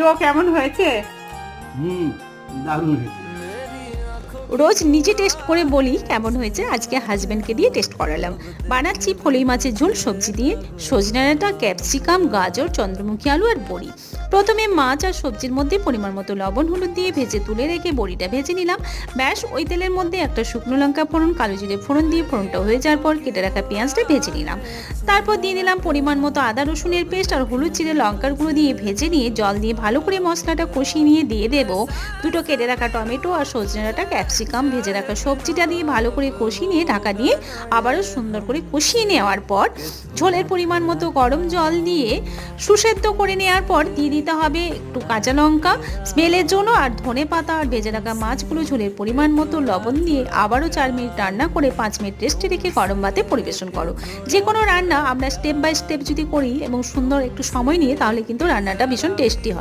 ও কেমন হয়েছে? হুম দারুণ হয়েছে। রোজ নিজে টেস্ট করে বলি কেমন হয়েছে, আজকে হাজব্যান্ডকে দিয়ে টেস্ট করালাম। বানাচ্ছি ফলই মাছের ঝোল, সবজি দিয়ে সজনে ডাঁটা ক্যাপসিকাম গাজর, চন্দ্রমুখী আলু আর বড়ি। প্রথমে মাছ আর সবজির মধ্যে পরিমাণ মতো লবণ, হলুদ দিয়ে ভেজে তুলে রেখে বড়িটা ভেজে নিলাম। ব্যাস, ওই তেলের মধ্যে একটা শুকনো লঙ্কা ফোড়ন, কালো জিরে ফোড়ন দিয়ে ফোড়নটা হয়ে যাওয়ার পর কেটে রাখা পেঁয়াজটা ভেজে নিলাম। তারপর দিয়ে দিলাম পরিমাণ মতো আদা, রসুনের পেস্ট আর হলুদ চিরে লঙ্কার গুঁড়ো দিয়ে ভেজে নিয়ে জল দিয়ে ভালো করে মশলাটা কষিয়ে নিয়ে দিয়ে দেবো। দুটো কেটে রাখা টমেটো আর সজনে ডাঁটা ক্যাপসিকাম ভেজে রাখা সবজিটা দিয়ে ভালো করে কষিয়ে নিয়ে ঢাকা দিয়ে আবারও সুন্দর করে কষিয়ে নেওয়ার পর ঝোলের পরিমাণ মতো গরম জল দিয়ে সুসেদ্ধ করে নেওয়ার পর দিয়ে দিতে হবে একটু কাঁচা লঙ্কা, স্মেলের জন্য আর ধনে পাতা আর ভেজে রাখা মাছগুলো ঝোলের পরিমাণ মতো লবণ দিয়ে আবারও চার মিনিট রান্না করে পাঁচ মিনিট রেস্টে রেখে গরম ভাতে পরিবেশন করো। যে কোনো রান্না আমরা স্টেপ বাই স্টেপ যদি করি এবং সুন্দর একটু সময় নিয়ে তাহলে কিন্তু রান্নাটা ভীষণ টেস্টি হয়।